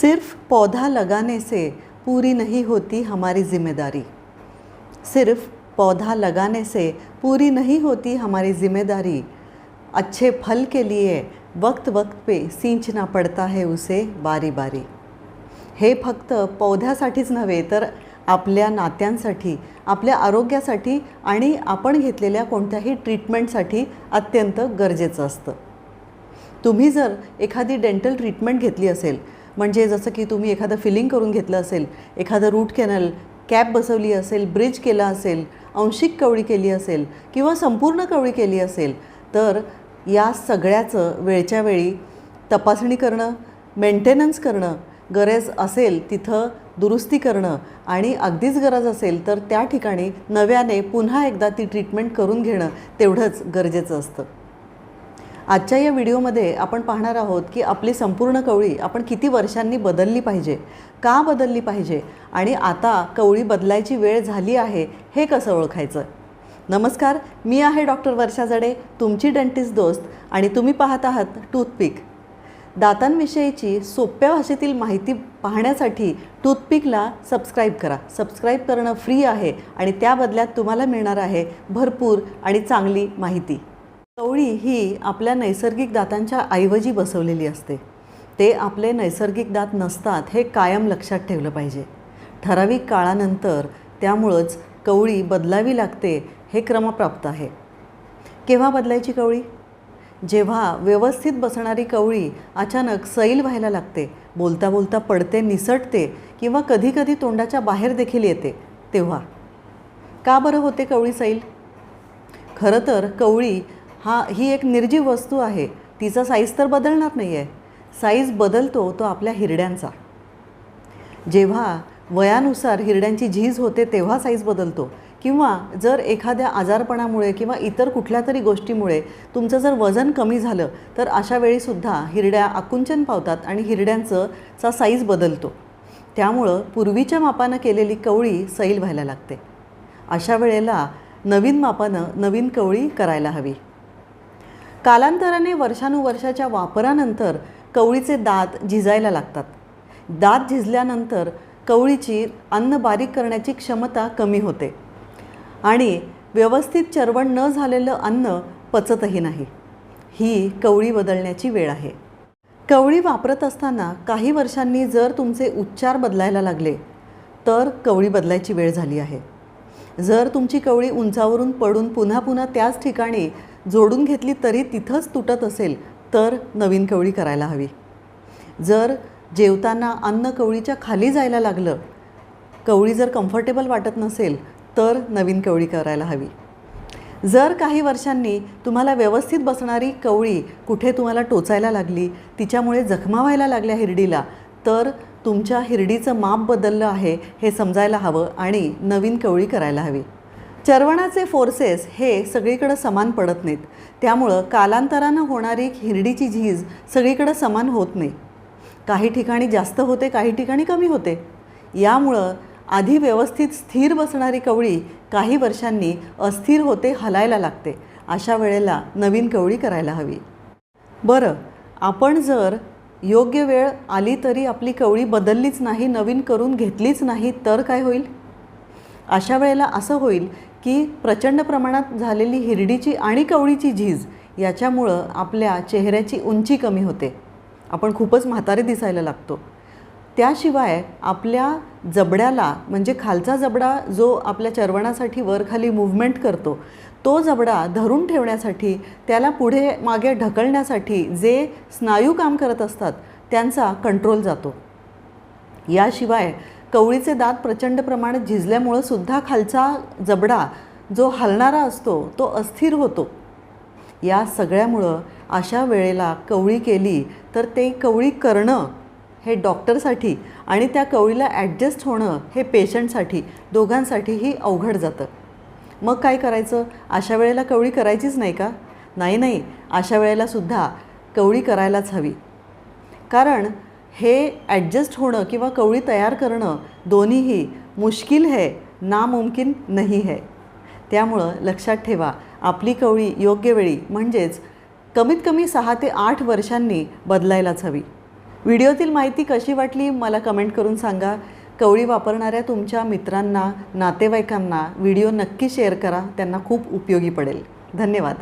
सिर्फ पौधा लगाने से पूरी नहीं होती हमारी जिम्मेदारी। सिर्फ पौधा लगाने से पूरी नहीं होती हमारी जिम्मेदारी। अच्छे फल के लिए वक्त वक्त पे सींचना पड़ता है उसे बारी बारी हे फक्त पौध्यासाठीच नव्हे तर आपल्या नात्यांसाठी आपल्या आरोग्यासाठी आणि आपण घेतलेल्या कोणत्याही ट्रीटमेंटसाठी अत्यंत गरजेचं असतं. तुम्ही जर एखादी डेंटल ट्रीटमेंट घेतली असेल म्हणजे जसं की तुम्ही एखादं फिलिंग करून घेतलं असेल एखादं रूट कॅनल कॅप बसवली असेल ब्रिज केला असेल अंशिक कवळी केली असेल किंवा संपूर्ण कवळी केली असेल तर या सगळ्याचं वेळच्या वेळी तपासणी करणं मेंटेनन्स करणं गरज असेल तिथं दुरुस्ती करणं आणि अगदीच गरज असेल तर त्या ठिकाणी नव्याने पुन्हा एकदा ती ट्रीटमेंट करून घेणं तेवढंच गरजेचं असतं. आजच्या या व्हिडिओमध्ये आपण पाहणार आहोत की आपली संपूर्ण कवळी आपण किती वर्षांनी बदलली पाहिजे का बदलली पाहिजे आणि आता कवळी बदलायची वेळ झाली आहे हे कसं ओळखायचं? नमस्कार मी आहे डॉक्टर वर्षा जडे तुमची डेंटिस्ट दोस्त आणि तुम्ही पाहत आहात टूथपिक. दातांविषयीची सोप्या भाषेतील माहिती पाहण्यासाठी टूथपिकला सबस्क्राईब करा. सबस्क्राईब करणं फ्री आहे आणि त्या बदल्यात तुम्हाला मिळणार आहे भरपूर आणि चांगली माहिती. कवळी ही आपल्या नैसर्गिक दातांच्या ऐवजी बसवलेली असते. ते आपले नैसर्गिक दात नसतात हे कायम लक्षात ठेवलं पाहिजे. ठराविक काळानंतर त्यामुळंच कवळी बदलावी लागते हे क्रमप्राप्त आहे. केव्हा बदलायची कवळी? जेव्हा व्यवस्थित बसणारी कवळी अचानक सैल व्हायला लागते बोलता बोलता पडते निसटते किंवा कधीकधी तोंडाच्या बाहेर देखील येते तेव्हा. का बरं होते कवळी सैल? खरं तर कवळी हा ही एक निर्जीव वस्तू आहे. तिचा साईज तर बदलणार नाही आहे साईज बदलतो तो आपल्या हिरड्यांचा. जेव्हा वयानुसार हिरड्यांची झीज होते तेव्हा साईज बदलतो. किंवा जर एखाद्या आजारपणामुळे किंवा इतर कुठल्या तरी गोष्टीमुळे तुमचं जर वजन कमी झालं तर अशा वेळीसुद्धा हिरड्या आकुंचन पावतात आणि हिरड्यांचं चा साईज बदलतो. त्यामुळं पूर्वीच्या मापानं केलेली कवळी सैल व्हायला लागते. अशा वेळेला नवीन मापानं नवीन कवळी करायला हवी. कालांतराने वर्षानुवर्षाच्या वापरानंतर कवळीचे दात झिजायला लागतात. दात झिजल्यानंतर कवळीची अन्न बारीक करण्याची क्षमता कमी होते आणि व्यवस्थित चरवण न झालेलं अन्न पचतही नाही. ही कवळी बदलण्याची वेळ आहे. कवळी वापरत असताना काही वर्षांनी जर तुमचे उच्चार बदलायला लागले तर कवळी बदलायची वेळ झाली आहे. जर तुमची कवळी उंचावरून पडून पुन्हा पुन्हा त्याच ठिकाणी जोडून घेतली तरी तिथंच तुटत असेल तर नवीन कवळी करायला हवी. जर जेवताना अन्न कवळीच्या खाली जायला लागलं कवळी जर कम्फर्टेबल वाटत नसेल तर नवीन कवळी करायला हवी. जर काही वर्षांनी तुम्हाला व्यवस्थित बसणारी कवळी कुठे तुम्हाला टोचायला लागली तिच्यामुळे जखमा व्हायला लागल्या हिरडीला तर तुमच्या हिरडीचं माप बदललं आहे हे समजायला हवं आणि नवीन कवळी करायला हवी. चरवणाचे फोर्सेस हे सगळीकडं समान पडत नाहीत. त्यामुळं कालांतरानं होणारी हिरडीची झीज सगळीकडं समान होत नाही. काही ठिकाणी जास्त होते काही ठिकाणी कमी होते. यामुळं आधी व्यवस्थित स्थिर बसणारी कवळी काही वर्षांनी अस्थिर होते हलायला लागते. अशा वेळेला नवीन कवळी करायला हवी. बरं आपण जर योग्य वेळ आली तरी आपली कवळी बदललीच नाही नवीन करून घेतलीच नाही तर काय होईल? अशा वेळेला असं होईल की प्रचंड प्रमाणात झालेली हिरडीची आणि कवळीची झीज याच्यामुळं आपल्या चेहऱ्याची उंची कमी होते. आपण खूपच म्हातारे दिसायला लागतो. त्याशिवाय आपल्या जबड्याला म्हणजे खालचा जबडा जो आपल्या चरवणासाठी वरखाली मुवमेंट करतो तो जबडा धरून ठेवण्यासाठी त्याला पुढे मागे ढकलण्यासाठी जे स्नायू काम करत असतात त्यांचा कंट्रोल जातो. याशिवाय कवळीचे दात प्रचंड प्रमाणात झिजल्यामुळं सुद्धा खालचा जबडा जो हलणारा असतो तो अस्थिर होतो. या सगळ्यामुळं अशा वेळेला कवळी केली तर ते कवळी करणं हे डॉक्टरसाठी आणि त्या कवळीला ॲडजस्ट होणं हे पेशंटसाठी दोघांसाठीही अवघड जातं. मग काय करायचं? अशा वेळेला कवळी करायचीच नाही का? नाही नाही. अशा वेळेला सुद्धा कवळी करायलाच हवी. कारण हे ॲडजस्ट होणं किंवा कवळी तयार करणं दोन्हीही मुश्किल है नामुमकिन नाही है. त्यामुळं लक्षात ठेवा आपली कवळी योग्य वेळी म्हणजेच कमीत कमी सहा ते आठ वर्षांनी बदलायलाच हवी. व्हिडिओतील माहिती कशी वाटली मला कमेंट करून सांगा. कवळी वापरणाऱ्या तुमच्या मित्रांना नातेवाईकांना व्हिडिओ नक्की शेअर करा त्यांना खूप उपयोगी पडेल. धन्यवाद.